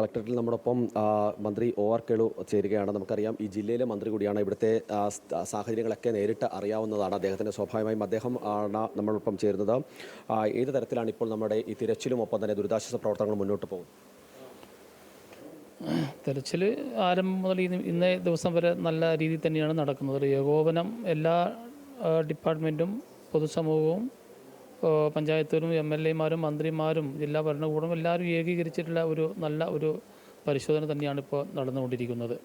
കളക്ടറേറ്റിൽ നമ്മോടൊപ്പം മന്ത്രി ഒ ആർ കേളു ചേരുകയാണ്. നമുക്കറിയാം ഈ ജില്ലയിലെ മന്ത്രി കൂടിയാണ് ഇവിടുത്തെ സാഹചര്യങ്ങളൊക്കെ നേരിട്ട് അറിയാവുന്നതാണ്. അദ്ദേഹത്തിന്റെ സ്വാഭാവികമായും അദ്ദേഹം ആണ് നമ്മളൊപ്പം ചേരുന്നത്. ഏത് തരത്തിലാണ് ഇപ്പോൾ നമ്മുടെ ഈ തിരച്ചിലും ഒപ്പം തന്നെ ദുരിതാശ്വാസ പ്രവർത്തനങ്ങൾ മുന്നോട്ട് പോകും തിരച്ചിൽ ആരംഭം മുതൽ ഇന്ന് ദിവസം വരെ നല്ല രീതിയിൽ തന്നെയാണ് നടക്കുന്നത്. ഏകോപനം എല്ലാ ഡിപ്പാർട്ട്മെന്റും പൊതുസമൂഹവും ആ, പഞ്ചായത്തുകളും എം എൽ എമാരും മന്ത്രിമാരും ജില്ലാ ഭരണകൂടം എല്ലാവരും ഏകീകരിച്ചിട്ടുള്ള ഒരു നല്ല ഒരു പരിശോധന തന്നെയാണ് ഇപ്പോൾ നടന്നുകൊണ്ടിരിക്കുന്നത്.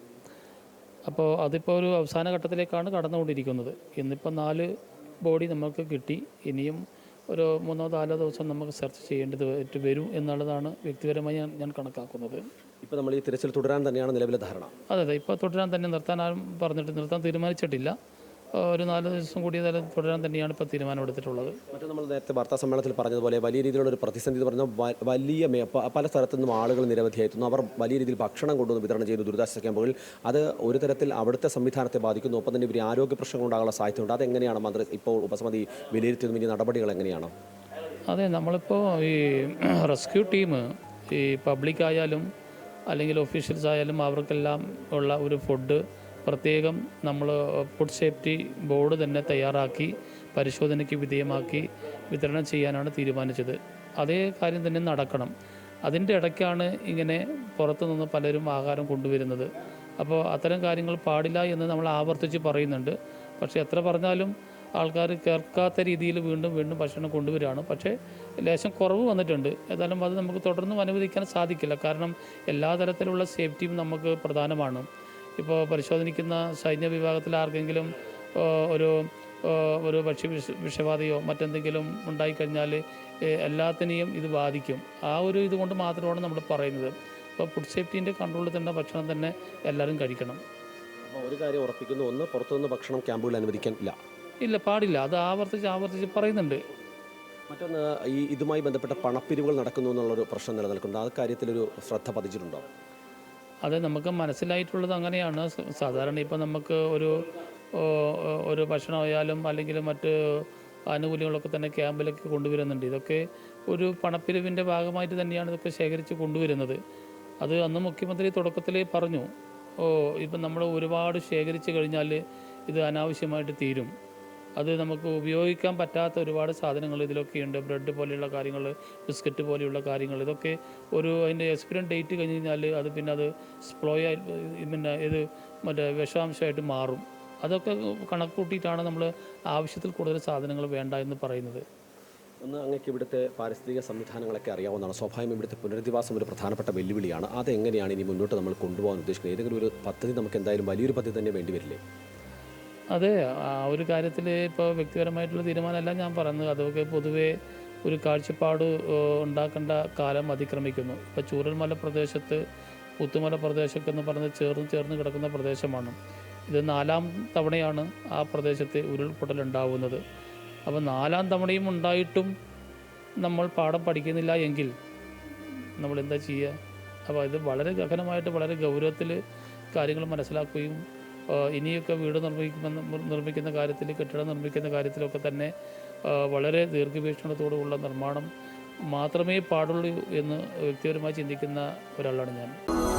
അപ്പോൾ അതിപ്പോൾ ഒരു അവസാന ഘട്ടത്തിലേക്കാണ് കടന്നുകൊണ്ടിരിക്കുന്നത്. ഇന്നിപ്പോൾ നാല് ബോഡി നമുക്ക് കിട്ടി. ഇനിയും ഒരു മൂന്നോ നാലോ ദിവസം നമുക്ക് സെർച്ച് ചെയ്യേണ്ടത് വരും എന്നുള്ളതാണ് വ്യക്തിപരമായി ഞാൻ ഞാൻ കണക്കാക്കുന്നത്. ഇപ്പോൾ നമ്മൾ ഈ തിരച്ചിൽ തുടരാൻ തന്നെയാണ് നിലവിലെ ധാരണ. അതെ അതെ. ഇപ്പോൾ തുടരാൻ തന്നെ നിർത്താൻ ആരും പറഞ്ഞിട്ട് നിർത്താൻ തീരുമാനിച്ചിട്ടില്ല. ഒരു നാല് ദിവസം കൂടി ഏതായാലും തുടരാൻ തന്നെയാണ് ഇപ്പോൾ തീരുമാനമെടുത്തിട്ടുള്ളത്. മറ്റേ നമ്മൾ നേരത്തെ വാർത്താ സമ്മേളനത്തിൽ പറഞ്ഞതുപോലെ വലിയ രീതിയിലുള്ള ഒരു പ്രതിസന്ധി എന്ന് പറഞ്ഞാൽ വലിയ പല സ്ഥലത്തു നിന്നും ആളുകൾ നിരവധിയായി എത്തുന്നു അവർ വലിയ രീതിയിൽ ഭക്ഷണം കൊണ്ടുവന്ന് വിതരണം ചെയ്യുന്നു ദുരിതാശ്വാസ ക്യാമ്പുകളിൽ. അത് ഒരു തരത്തിൽ അവിടുത്തെ സംവിധാനത്തെ ബാധിക്കുന്നു. ഒപ്പം തന്നെ ഇവർ ആരോഗ്യ പ്രശ്നങ്ങൾ ഉണ്ടാകാനുള്ള സാധ്യതയുണ്ട്. അതെങ്ങനെയാണ് മന്ത്രി ഇപ്പോൾ ഉപസമിതി വിലയിരുത്തുന്നു ഇനി നടപടികൾ എങ്ങനെയാണ്? അതെ നമ്മളിപ്പോൾ ഈ റെസ്ക്യൂ ടീം ഈ പബ്ലിക് ആയാലും അല്ലെങ്കിൽ ഒഫീഷ്യൽസ് ആയാലും അവർക്കെല്ലാം ഉള്ള ഒരു ഫുഡ് പ്രത്യേകം നമ്മൾ ഫുഡ് സേഫ്റ്റി ബോർഡ് തന്നെ തയ്യാറാക്കി പരിശോധനയ്ക്ക് വിധേയമാക്കി വിതരണം ചെയ്യാനാണ് തീരുമാനിച്ചത്. അതേ കാര്യം തന്നെ നടക്കണം. അതിന്റെ ഇടയ്ക്കാണ് ഇങ്ങനെ പുറത്തുനിന്ന് പലരും ആഹാരം കൊണ്ടുവരുന്നത്. അപ്പോൾ അത്തരം കാര്യങ്ങൾ പാടില്ല എന്ന് നമ്മൾ ആവർത്തിച്ച് പറയുന്നുണ്ട്. പക്ഷേ എത്ര പറഞ്ഞാലും ആൾക്കാർ കേൾക്കാത്ത രീതിയിൽ വീണ്ടും വീണ്ടും ഭക്ഷണം കൊണ്ടുവരികയാണ്. പക്ഷേ ലേശം കുറവ് വന്നിട്ടുണ്ട്. ഏതായാലും അത് നമുക്ക് തുടർന്നും അനുവദിക്കാൻ സാധിക്കില്ല. കാരണം എല്ലാ തരത്തിലുള്ള സേഫ്റ്റിയും നമുക്ക് പ്രധാനമാണ്. ഇപ്പോൾ പരിശോധനിക്കുന്ന സൈന്യ വിഭാഗത്തിൽ ആർക്കെങ്കിലും ഒരു ഒരു ഭക്ഷ്യ വിഷ വിഷബാധയോ മറ്റെന്തെങ്കിലും ഉണ്ടായിക്കഴിഞ്ഞാൽ എല്ലാത്തിനെയും ഇത് ബാധിക്കും. ആ ഒരു ഇതുകൊണ്ട് മാത്രമാണ് നമ്മൾ പറയുന്നത്. അപ്പോൾ ഫുഡ് സേഫ്റ്റീന്റെ കൺട്രോളിൽ തന്നെ ഭക്ഷണം തന്നെ എല്ലാവരും കഴിക്കണം. അപ്പോൾ ഒരു കാര്യം ഉറപ്പിക്കുന്നു. ഒന്ന് പുറത്തുനിന്ന് ഭക്ഷണം ക്യാമ്പുകളിൽ അനുവദിക്കാൻ ഇല്ല. ഇല്ല പാടില്ല. അത് ആവർത്തിച്ച് ആവർത്തിച്ച് പറയുന്നുണ്ട്. മറ്റൊന്ന് ഈ ഇതുമായി ബന്ധപ്പെട്ട പണപ്പിരിവുകൾ നടക്കുന്നു എന്നുള്ളൊരു പ്രശ്നം നിലനിൽക്കുന്നുണ്ട്. ആ കാര്യത്തിലൊരു ശ്രദ്ധ പതിച്ചിട്ടുണ്ടോ? അത് നമുക്ക് മനസ്സിലായിട്ടുള്ളത് അങ്ങനെയാണ്. സാധാരണ ഇപ്പോൾ നമുക്ക് ഒരു ഒരു ഭക്ഷണമായാലും അല്ലെങ്കിൽ മറ്റ് ആനുകൂല്യങ്ങളൊക്കെ തന്നെ ക്യാമ്പിലേക്ക് കൊണ്ടുവരുന്നുണ്ട്. ഇതൊക്കെ ഒരു പണപ്പിരിവിന്റെ ഭാഗമായിട്ട് തന്നെയാണ് ഇതൊക്കെ ശേഖരിച്ച് കൊണ്ടുവരുന്നത്. അത് അന്ന് മുഖ്യമന്ത്രി തുടക്കത്തിൽ പറഞ്ഞു ഓ ഇപ്പം നമ്മൾ ഒരുപാട് ശേഖരിച്ച് കഴിഞ്ഞാൽ ഇത് അനാവശ്യമായിട്ട് തീരും. അത് നമുക്ക് ഉപയോഗിക്കാൻ പറ്റാത്ത ഒരുപാട് സാധനങ്ങൾ ഇതിലൊക്കെയുണ്ട്. ബ്രെഡ് പോലെയുള്ള കാര്യങ്ങൾ ബിസ്ക്കറ്റ് പോലെയുള്ള കാര്യങ്ങൾ. ഇതൊക്കെ ഒരു അതിന്റെ എക്സ്പിരിയൻ ഡേറ്റ് കഴിഞ്ഞ് കഴിഞ്ഞാൽ അത് പിന്നെ അത് സ്പ്ലോയ പിന്നെ ഇത് മറ്റേ വിഷാംശമായിട്ട് മാറും. അതൊക്കെ കണക്ക് കൂട്ടിയിട്ടാണ് നമ്മൾ ആവശ്യത്തിൽ കൂടുതൽ സാധനങ്ങൾ വേണ്ട എന്ന് പറയുന്നത്. ഒന്ന് അങ്ങേക്ക് ഇവിടുത്തെ പാരിസ്ഥിതിക സംവിധാനങ്ങളൊക്കെ അറിയാവുന്നതാണ്. സ്വാഭാവികം ഇവിടുത്തെ പുനരധിവാസം ഒരു പ്രധാനപ്പെട്ട വെല്ലുവിളിയാണ്. അതെങ്ങനെയാണ് ഇനി മുന്നോട്ട് നമ്മൾ കൊണ്ടുപോകാൻ ഉദ്ദേശിക്കുന്നത്? ഏതെങ്കിലും ഒരു പദ്ധതി നമുക്ക് എന്തായാലും വലിയൊരു പദ്ധതി തന്നെ വേണ്ടി വരില്ലേ? അതെ ആ ഒരു കാര്യത്തിൽ ഇപ്പോൾ വ്യക്തിപരമായിട്ടുള്ള തീരുമാനമല്ല ഞാൻ പറയുന്നത്. അതൊക്കെ പൊതുവേ ഒരു കാഴ്ചപ്പാട് ഉണ്ടാക്കേണ്ട കാലം അതിക്രമിക്കുന്നു. ഇപ്പോൾ ചൂരൽമല പ്രദേശത്ത് പുത്തുമല പ്രദേശമൊക്കെ എന്ന് പറഞ്ഞ് ചേർന്ന് ചേർന്ന് കിടക്കുന്ന പ്രദേശമാണ്. ഇത് നാലാം തവണയാണ് ആ പ്രദേശത്ത് ഉരുൾപൊട്ടൽ ഉണ്ടാവുന്നത്. അപ്പോൾ നാലാം തവണയും ഉണ്ടായിട്ടും നമ്മൾ പാഠം പഠിക്കുന്നില്ല എങ്കിൽ നമ്മൾ എന്താ ചെയ്യുക? അപ്പോൾ ഇത് വളരെ ഗഹനമായിട്ട് വളരെ ഗൗരവത്തിൽ കാര്യങ്ങൾ മനസ്സിലാക്കുകയും ഇനിയൊക്കെ വീട് നിർമ്മിക്കുമെന്ന് നിർമ്മിക്കുന്ന കാര്യത്തിൽ കെട്ടിടം നിർമ്മിക്കുന്ന കാര്യത്തിലൊക്കെ തന്നെ വളരെ ദീർഘവീക്ഷണത്തോടുള്ള നിർമ്മാണം മാത്രമേ പാടുള്ളൂ എന്ന് വ്യക്തിപരമായി ചിന്തിക്കുന്ന ഒരാളാണ് ഞാൻ.